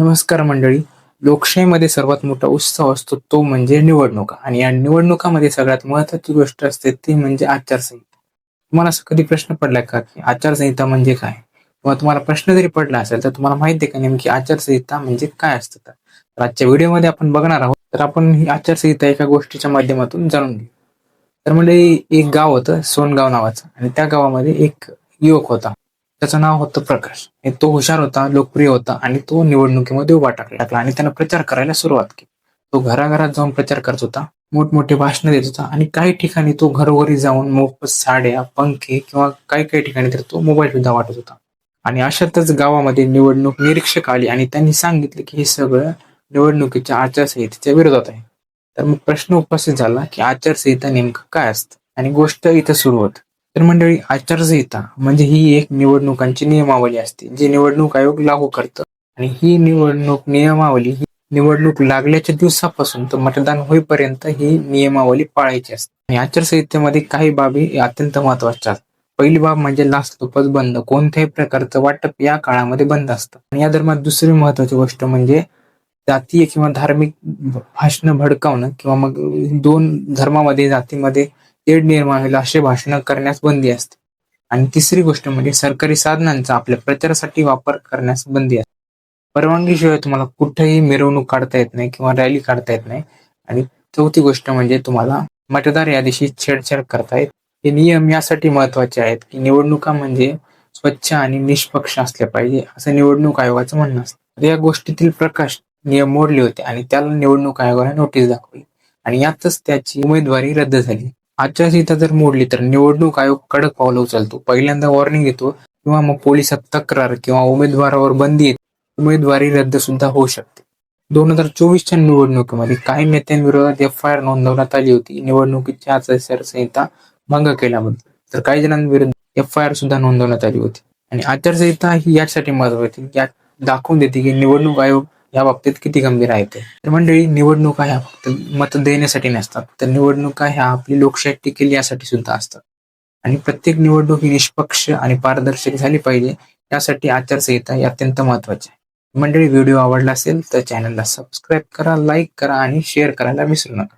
नमस्कार मंडळी. लोकशाहीमध्ये सर्वात मोठा उत्सव असतो तो म्हणजे निवडणुका. आणि या निवडणुकामध्ये सगळ्यात महत्वाची गोष्ट असते ती म्हणजे आचारसंहिता. तुम्हाला असं कधी प्रश्न पडला का की आचारसंहिता म्हणजे काय? किंवा तुम्हाला प्रश्न जरी पडला असेल तर तुम्हाला माहिती आहे का नेमकी आचारसंहिता म्हणजे काय असतं? तर तर आजच्या व्हिडिओमध्ये आपण बघणार आहोत तर आपण ही आचारसंहिता एका गोष्टीच्या माध्यमातून जाणून घेऊ. तर म्हणजे एक गाव होतं सोनगाव नावाचं. आणि त्या गावामध्ये एक युवक होता. त्याचं नाव होतं प्रकाश. आणि तो हुशार होता लोकप्रिय होता आणि तो निवडणुकीमध्ये उभा टाकला. टाकला. आणि त्यानं प्रचार करायला सुरुवात केली. तो घराघरात जाऊन प्रचार करत होता मोठमोठे भाषण देत होता आणि काही ठिकाणी तो घरोघरी जाऊन मोफत साड्या पंखे किंवा काही काही ठिकाणी तर तो मोबाईल सुद्धा वाटत होता. आणि अशातच गावामध्ये निवडणूक निरीक्षक आली आणि त्यांनी सांगितले की हे सगळं निवडणुकीच्या आचारसंहितेच्या विरोधात आहे. तर मग प्रश्न उपस्थित झाला की आचारसंहिता नेमकं काय असतं? आणि गोष्ट इथं सुरू होते. तर मंडळी आचारसंहिता म्हणजे ही एक निवडणुकांची नियमावली असते जी निवडणूक आयोग लागू करतं. आणि ही निवडणूक नियमावली ही निवडणूक लागल्याच्या दिवसापासून तर मतदान होईपर्यंत ही नियमावली पाळायची असते. आणि आचारसंहितेमध्ये काही बाबी अत्यंत महत्त्वाच्या असतात पहिली बाब म्हणजे लाचलुचपत बंद. कोणत्याही प्रकारचं वाटप या काळामध्ये बंद असतं. आणि या दरम्यान दुसरी महत्वाची गोष्ट म्हणजे जातीय किंवा धार्मिक भाषण भडकावणं किंवा मग दोन धर्मामध्ये जातीमध्ये तेढ निर्माण होईल असे भाषण करण्यास बंदी असते. आणि तिसरी गोष्ट म्हणजे सरकारी साधनांचा आपल्या प्रचारासाठी वापर करण्यास बंदी असते. परवानगीशिवाय तुम्हाला कुठेही मिरवणूक काढता येत नाही किंवा रॅली काढता येत नाही. आणि चौथी गोष्ट म्हणजे तुम्हाला मतदार यादीशी छेडछाड करता येत. हे नियम यासाठी महत्त्वाचे आहेत की निवडणुका म्हणजे स्वच्छ आणि निष्पक्ष असल्या पाहिजे असं निवडणूक आयोगाचं म्हणणं असतं. या गोष्टीतील प्रकाश नियम मोडले होते आणि त्याला निवडणूक आयोगाने नोटीस दाखवली. आणि यातच त्याची उमेदवारी रद्द झाली. आचारसंहिता जर मोडली तर निवडणूक आयोग कडक पावलं उचलतो. पहिल्यांदा वॉर्निंग येतो किंवा मग पोलिसात तक्रार किंवा उमेदवारावर बंदी येते. उमेदवारी रद्द सुद्धा होऊ शकते. दोन हजार चोवीसच्या निवडणुकीमध्ये काही नेत्यांविरोधात एफ आय आर नोंदवण्यात आली होती. निवडणुकीची आचारसंहिता भंग केल्याबद्दल. तर काही जणांविरुद्ध एफ आय आर सुद्धा नोंदवण्यात आली होती. आणि आचारसंहिता ही यासाठी महत्वाची यात दाखवून देते की निवडणूक आयोग या बाबतीत किती गंभीर आहे ते? तर मंडळी निवडणुका ह्या फक्त मत देण्यासाठी नसतात. तर निवडणुका ह्या आपली लोकशाही टिकेल यासाठी सुद्धा असतात. आणि प्रत्येक निवडणूक ही निष्पक्ष आणि पारदर्शक झाली पाहिजे यासाठी आचारसंहिता ही अत्यंत महत्वाची आहे. मंडळी व्हिडिओ आवडला असेल तर चॅनलला सबस्क्राईब करा लाईक करा आणि शेअर करायला विसरू नका.